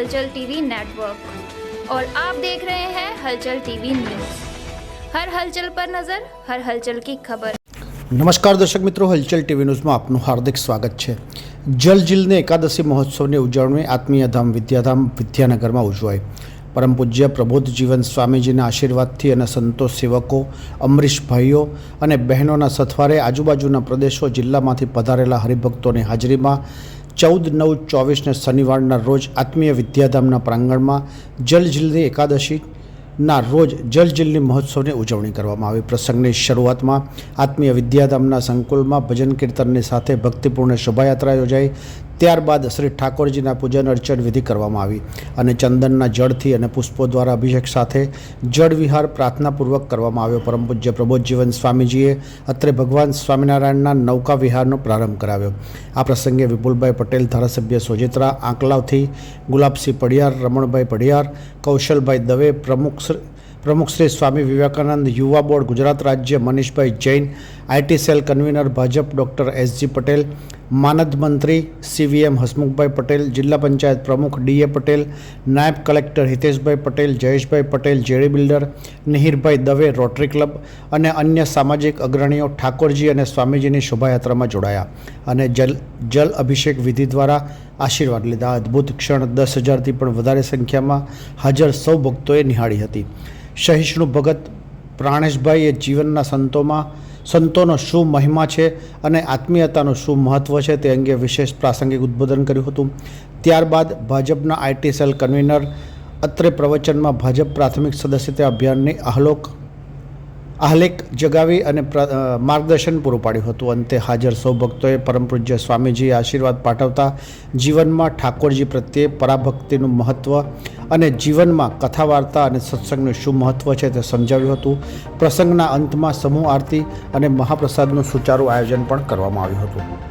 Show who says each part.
Speaker 1: हलचल TV network और आप देख रहे हैं हलचल टीवी न्यूज हर हलचल पर नजर हर हलचल की खबर
Speaker 2: નમસ્કાર દર્શક મિત્રો હલચલ ટીવી ન્યૂઝમાં આપનું હાર્દિક સ્વાગત છે જલ જીલને એકાદશી મહોત્સવની ઉજવણી આત્મીય ધામ વિદ્યાધામ વિદ્યાનગરમાં ઉજવાઈ પરમ પૂજ્ય પ્રબોધ જીવન સ્વામીજીના આશીર્વાદથી અને સંતો સેવકો અમરીશ ભાઈઓ અને બહેનોના સથવારે આજુબાજુના પ્રદેશો જિલ્લામાંથી પધારેલા હરિભક્તોની હાજરીમાં ચૌદ નવ ચોવીસને શનિવારના રોજ આત્મીય વિદ્યાધામના પ્રાંગણમાં જલ જીલની એકાદશી ના, રોજ જલજીલની મહોત્સવની ઉજવણી કરવામાં આવી. પ્રસંગની શરૂઆતમાં આત્મીય વિદ્યાધામના સંકુલમાં ભજન કીર્તનની સાથે ભક્તિપૂર્ણ શોભાયાત્રા યોજાઈ. ત્યારબાદ શ્રી ઠાકોરજીના પૂજન અર્ચન વિધિ કરવામાં આવી અને ચંદનના જળથી અને પુષ્પો દ્વારા અભિષેક સાથે જળ વિહાર પ્રાર્થનાપૂર્વક કરવામાં આવ્યો. પરમ પૂજ્ય પ્રબોધજીવન સ્વામીજીએ અત્રે ભગવાન સ્વામિનારાયણના નૌકા વિહારનો પ્રારંભ કરાવ્યો. આ પ્રસંગે વિપુલભાઈ પટેલ, ધારાસભ્ય સોજિત્રા, આંકલાવથી ગુલાબસિંહ પડિયાર, રમણભાઈ પડિયાર, કૌશલભાઈ દવે પ્રમુખ પ્રમુખ શ્રી સ્વામી વિવેકાનંદ યુવા બોર્ડ ગુજરાત રાજ્ય Manishbhai Jain IT cell convener Bhajap doctor SG Patel, માનદ મંત્રી સીવીએમ હસમુખભાઈ પટેલ, જિલ્લા પંચાયત પ્રમુખ ડીએ પટેલ, નાયબ collector Hiteshbhai Patel, Jayeshbhai Patel, JD builder Mihirbhai Dave, rotary club અને અન્ય સામાજિક અગ્રણીઓ ઠાકોરજી અને સ્વામીજીની શોભાયાત્રામાં જોડાયા અને જલ જલ અભિષેક વિધિ દ્વારા આશીર્વાદ લીધા. અદ્ભુત ક્ષણ દસ હજારથી પણ વધારે સંખ્યામાં હાજર સૌ ભક્તોએ નિહાળી હતી. સહિષ્ણુ ભગત પ્રાણેશભાઈ એ જીવનના સંતોમાં સંતોનો શું મહિમા છે અને આત્મીયતાનું શું મહત્ત્વ છે તે અંગે વિશેષ પ્રાસંગિક ઉદ્બોધન કર્યું હતું. ત્યારબાદ ભાજપના આઈટી સેલ કન્વીનર અત્રે પ્રવચનમાં ભાજપ પ્રાથમિક સદસ્યતા અભિયાનની આહલોક આહલેક જગાવી અને માર્ગદર્શન પૂરું પાડ્યું હતું. અંતે હાજર સૌ ભક્તોએ પરમ પૂજ્ય સ્વામીજીએ આશીર્વાદ પાઠવતા જીવનમાં ઠાકોરજી પ્રત્યે પરાભક્તિનું મહત્ત્વ અને જીવનમાં કથા વાર્તા અને સત્સંગનું શું મહત્ત્વ છે તે સમજાવ્યું હતું. પ્રસંગના અંતમાં સમૂહ આરતી અને મહાપ્રસાદનું સુચારું આયોજન પણ કરવામાં આવ્યું હતું.